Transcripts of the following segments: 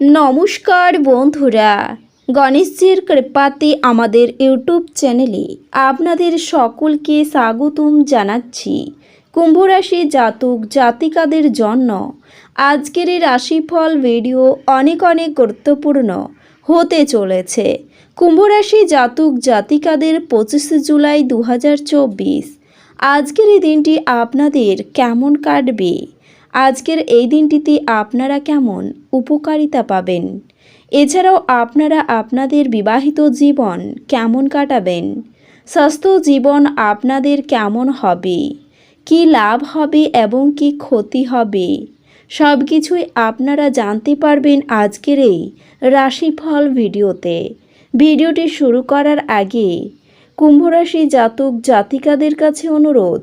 নমস্কার বন্ধুরা, গণেশজির কৃপাতে আমাদের ইউটিউব চ্যানেলে আপনাদের সকলকে স্বাগতম জানাচ্ছি। কুম্ভরাশি জাতক জাতিকাদের জন্য আজকের এই রাশিফল ভিডিও অনেক অনেক গুরুত্বপূর্ণ হতে চলেছে। কুম্ভরাশি জাতক জাতিকাদের পঁচিশে জুলাই দু হাজার চব্বিশ। আজকের এই দিনটি আপনাদের কেমন কাটবে? আজকের এই দিনটিতে আপনারা কেমন উপকারিতা পাবেন? এছাড়াও আপনারা আপনাদের বিবাহিত জীবন কেমন কাটাবেন? স্বাস্থ্য জীবন আপনাদের কেমন হবে? কি লাভ হবে এবং কি ক্ষতি হবে? সব কিছুই আপনারা জানতে পারবেন আজকের এই রাশিফল ভিডিওতে। ভিডিওটি শুরু করার আগে কুম্ভরাশি জাতক জাতিকাদের কাছে অনুরোধ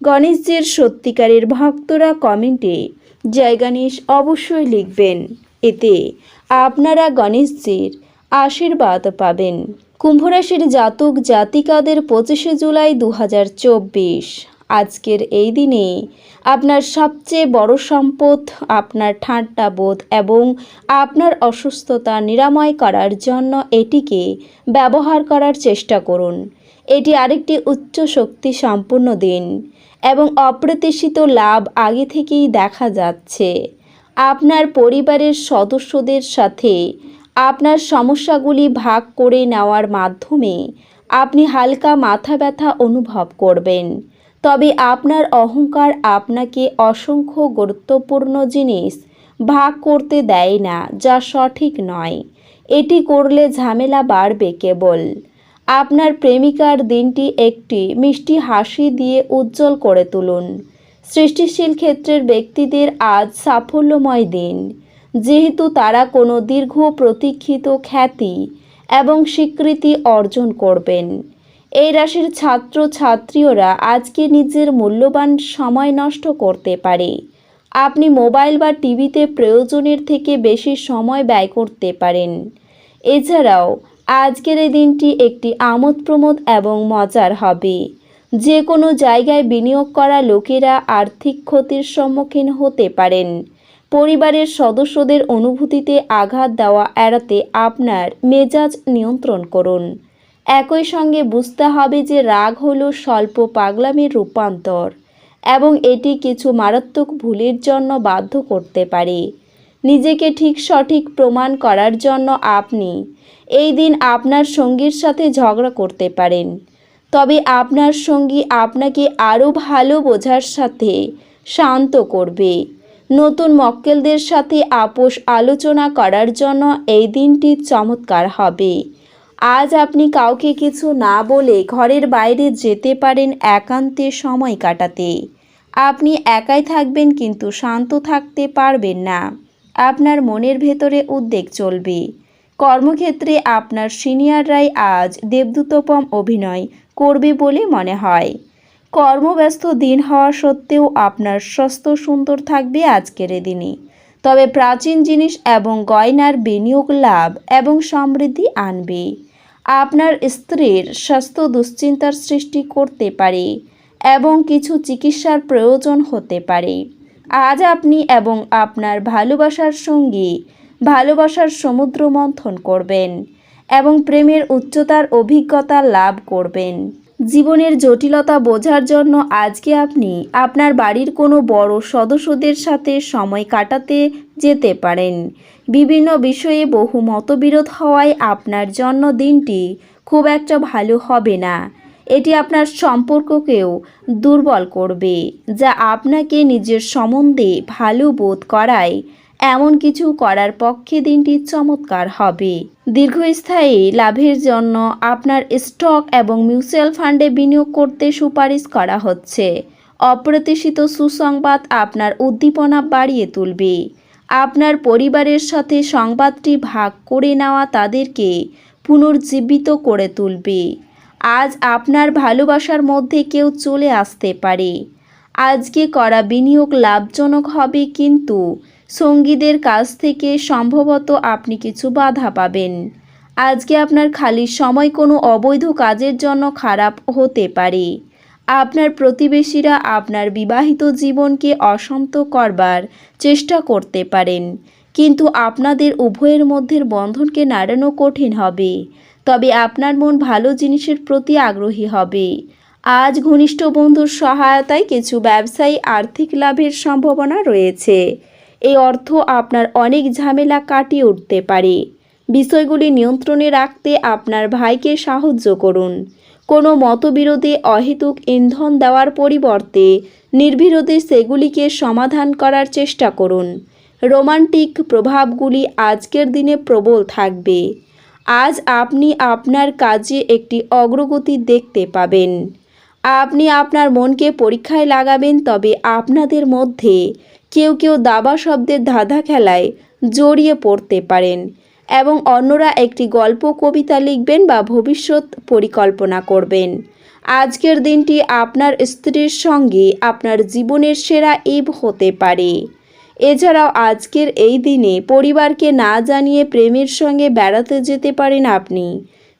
গণেশজির সত্যিকারের ভক্তরা কমেন্টে জয় গণেশ অবশ্যই লিখবেন। এতে আপনারা গণেশজির আশীর্বাদ পাবেন। কুম্ভরাশির জাতক জাতিকাদের পঁচিশে জুলাই দু হাজার চব্বিশ। আজকের এই দিনে আপনার সবচেয়ে বড় সম্পদ আপনার ঠাট্টা বোধ এবং আপনার অসুস্থতা নিরাময় করার জন্য এটিকে ব্যবহার করার চেষ্টা করুন। এটি আরেকটি উচ্চ শক্তি সম্পূর্ণ দিন। এবং অপ্রত্যাশিত লাভ আগে থেকেই দেখা যাচ্ছে। আপনার পরিবারের সদস্যদের সাথে আপনার সমস্যাগুলি ভাগ করে নেওয়ার মাধ্যমে আপনি হালকা মাথা ব্যথা অনুভব করবেন। তবে আপনার অহংকার আপনাকে অসংখ্য গুরুত্বপূর্ণ জিনিস ভাগ করতে দেয় না, যা সঠিক নয়। এটি করলে ঝামেলা বাড়বে কেবল। আপনার প্রেমিকার দিনটি একটি মিষ্টি হাসি দিয়ে উজ্জ্বল করে তুলুন। সৃষ্টিশীল ক্ষেত্রের ব্যক্তিদের আজ সাফল্যময় দিন। যেহেতু তারা কোনো দীর্ঘ প্রতীক্ষিত খ্যাতি এবং স্বীকৃতি অর্জন করবেন। এই রাশির ছাত্র ছাত্রীরা আজকে নিজের মূল্যবান সময় নষ্ট করতে পারে। আপনি মোবাইল বা টিভিতে প্রয়োজনের থেকে বেশি সময় ব্যয় করতে পারেন। এছাড়াও আজকের এই দিনটি একটি আমোদ প্রমোদ এবং মজার হবে। যে কোনো জায়গায় বিনিয়োগ করা লোকেরা আর্থিক ক্ষতির সম্মুখীন হতে পারেন। পরিবারের সদস্যদের অনুভূতিতে আঘাত দেওয়া এড়াতে আপনার মেজাজ নিয়ন্ত্রণ করুন। একই সঙ্গে বুঝতে হবে যে রাগ হলো স্বল্প পাগলামির রূপান্তর এবং এটি কিছু মারাত্মক ভুলের জন্য বাধ্য করতে পারে। নিজেকে ঠিক সঠিক প্রমাণ করার জন্য আপনি এই দিন আপনার সঙ্গীর সাথে ঝগড়া করতে পারেন। তবে আপনার সঙ্গী আপনাকে আরও ভালো বোঝার সাথে শান্ত করবে। নতুন মক্কেলদের সাথে আপোষ আলোচনা করার জন্য এই দিনটি চমৎকার হবে। আজ আপনি কাউকে কিছু না বলে ঘরের বাইরে যেতে পারেন একান্তে সময় কাটাতে। আপনি একাই থাকবেন কিন্তু শান্ত থাকতে পারবেন না। আপনার মনের ভেতরে উদ্বেগ চলবে। কর্মক্ষেত্রে আপনার সিনিয়ররাই আজ দেবদূতপম অভিনয় করবে বলে মনে হয়। কর্মব্যস্ত দিন হওয়া সত্ত্বেও আপনার স্বাস্থ্য সুন্দর থাকবে আজকের দিনে। তবে প্রাচীন জিনিস এবং গয়নার বিনিয়োগ লাভ এবং সমৃদ্ধি আনবে। আপনার স্ত্রীর স্বাস্থ্য দুশ্চিন্তার সৃষ্টি করতে পারে এবং কিছু চিকিৎসার প্রয়োজন হতে পারে। আজ আপনি এবং আপনার ভালোবাসার সঙ্গী ভালোবাসার সমুদ্র মন্থন করবেন এবং প্রেমের উচ্চতার অভিজ্ঞতা লাভ করবেন। জীবনের জটিলতা বোঝার জন্য আজকে আপনি আপনার বাড়ির কোনো বড় সদস্যদের সাথে সময় কাটাতে যেতে পারেন। বিভিন্ন বিষয়ে বহু মতবিরোধ হওয়ায় আপনার জন্য দিনটি খুব একটা ভালো হবে না। এটি আপনার সম্পর্ককেও দুর্বল করবে, যা আপনাকে নিজের সম্বন্ধে ভালো বোধ করায়। এমন কিছু করার পক্ষে দিনটি চমৎকার হবে। দীর্ঘস্থায়ী লাভের জন্য আপনার স্টক এবং মিউচুয়াল ফান্ডে বিনিয়োগ করতে সুপারিশ করা হচ্ছে। অপ্রত্যাশিত সুসংবাদ আপনার উদ্দীপনা বাড়িয়ে তুলবে। আপনার পরিবারের সাথে সংবাদটি ভাগ করে নেওয়া তাদেরকে পুনর্জীবিত করে তুলবে। আজ আপনার ভালোবাসার মধ্যে কেউ চলে আসতে পারে। আজকে করা বিনিয়োগ লাভজনক হবে কিন্তু সঙ্গীদের কাছ থেকে সম্ভবত আপনি কিছু বাধা পাবেন। আজকে আপনার খালি সময় কোনো অবৈধ কাজের জন্য খারাপ হতে পারে। আপনার প্রতিবেশীরা আপনার বিবাহিত জীবনকে অশান্ত করবার চেষ্টা করতে পারেন, কিন্তু আপনাদের উভয়ের মধ্যের বন্ধনকে নাড়ানো কঠিন হবে। তবে আপনার মন ভালো জিনিসের প্রতি আগ্রহী হবে। আজ ঘনিষ্ঠ বন্ধুর সহায়তায় কিছু ব্যবসায়ী আর্থিক লাভের সম্ভাবনা রয়েছে। এই অর্থ আপনার অনেক ঝামেলা কাটিয়ে উঠতে পারে। বিষয়গুলি নিয়ন্ত্রণে রাখতে আপনার ভাইকে সাহায্য করুন। কোনো মতবিরোধে অহেতুক ইন্ধন দেওয়ার পরিবর্তে নির্বিরোধে সেগুলিকে সমাধান করার চেষ্টা করুন। রোমান্টিক প্রভাবগুলি আজকের দিনে প্রবল থাকবে। আজ আপনি আপনার কাজে একটি অগ্রগতি দেখতে পাবেন। আপনি আপনার মনকে পরীক্ষায় লাগাবেন, তবে আপনাদের মধ্যে কেউ কেউ দাবা শব্দের ধাঁধা খেলায় জড়িয়ে পড়তে পারেন এবং অন্যরা একটি গল্প, কবিতা লিখবেন বা ভবিষ্যৎ পরিকল্পনা করবেন। আজকের দিনটি আপনার স্ত্রীর সঙ্গে আপনার জীবনের সেরা ইব হতে পারে। এছাড়াও আজকের এই দিনে পরিবারকে না জানিয়ে প্রেমের সঙ্গে বেড়াতে যেতে পারেন আপনি।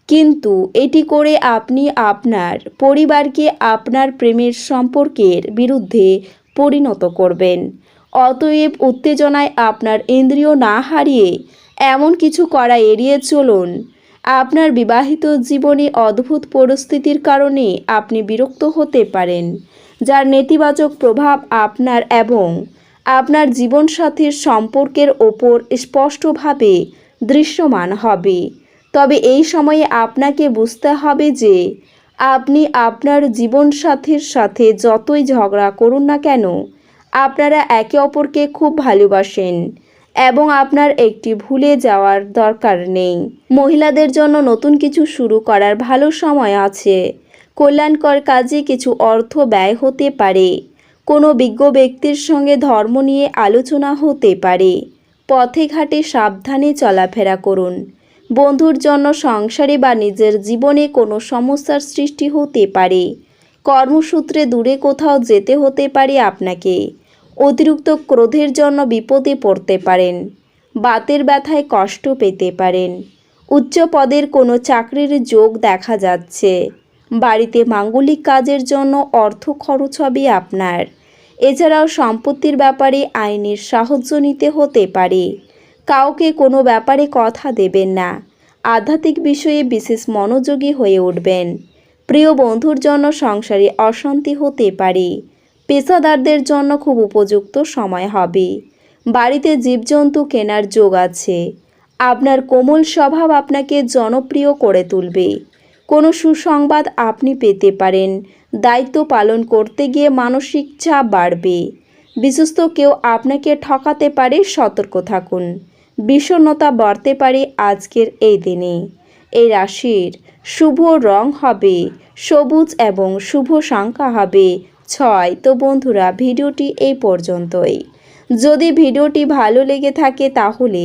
কিন্তু এটি করে আপনি আপনার পরিবারকে আপনার প্রেমের সম্পর্কের বিরুদ্ধে পরিণত করবেন। অতএব উত্তেজনায় আপনার ইন্দ্রিয় না হারিয়ে এমন কিছু করা এড়িয়ে চলুন। আপনার বিবাহিত জীবনে অদ্ভুত পরিস্থিতির কারণে আপনি বিরক্ত হতে পারেন, যার নেতিবাচক প্রভাব আপনার এবং আপনার জীবনসাথীর সম্পর্কের ওপর স্পষ্টভাবে দৃশ্যমান হবে। তবে এই সময়ে আপনাকে বুঝতে হবে যে, আপনি আপনার জীবনসাথীর সাথে যতই ঝগড়া করুন না কেন, আপনারা একে অপরকে খুব ভালোবাসেন এবং আপনার একটি ভুলে যাওয়ার দরকার নেই। মহিলাদের জন্য নতুন কিছু শুরু করার ভালো সময় আছে। কল্যাণকর কাজে কিছু অর্থ ব্যয় হতে পারে। কোনো বিজ্ঞ ব্যক্তির সঙ্গে ধর্ম নিয়ে আলোচনা হতে পারে। পথে ঘাটে সাবধানে চলাফেরা করুন। বন্ধুর জন্য সংসারে বা নিজের জীবনে কোনো সমস্যার সৃষ্টি হতে পারে। কর্মসূত্রে দূরে কোথাও যেতে হতে পারে আপনাকে। অতিরিক্ত ক্রোধের জন্য বিপদে পড়তে পারেন। বাতের ব্যথায় কষ্ট পেতে পারেন। উচ্চ পদের কোনো চাকরির যোগ দেখা যাচ্ছে। বাড়িতে মাঙ্গলিক কাজের জন্য অর্থ খরচ হবে আপনার। এছাড়াও সম্পত্তির ব্যাপারে আইনের সাহায্য নিতে হতে পারে। কাউকে কোনো ব্যাপারে কথা দেবেন না। আধ্যাত্মিক বিষয়ে বিশেষ মনোযোগী হয়ে উঠবেন। প্রিয় বন্ধুর জন্য সংসারে অশান্তি হতে পারে। পেশাদারদের জন্য খুব উপযুক্ত সময় হবে। বাড়িতে জীবজন্তু কেনার যোগ আছে। আপনার কোমল স্বভাব আপনাকে জনপ্রিয় করে তুলবে। কোনো সুসংবাদ আপনি পেতে পারেন। দায়িত্ব পালন করতে গিয়ে মানসিক চাপ বাড়বে। বিশ্বস্ত কেউ আপনাকে ঠকাতে পারে, সতর্ক থাকুন। বিষণ্ণতা বাড়তে পারে আজকের এই দিনে। এই রাশির শুভ রং হবে সবুজ এবং শুভ সংখ্যা হবে ছয়। তো বন্ধুরা, ভিডিওটি এই পর্যন্তই। যদি ভিডিওটি ভালো লেগে থাকে তাহলে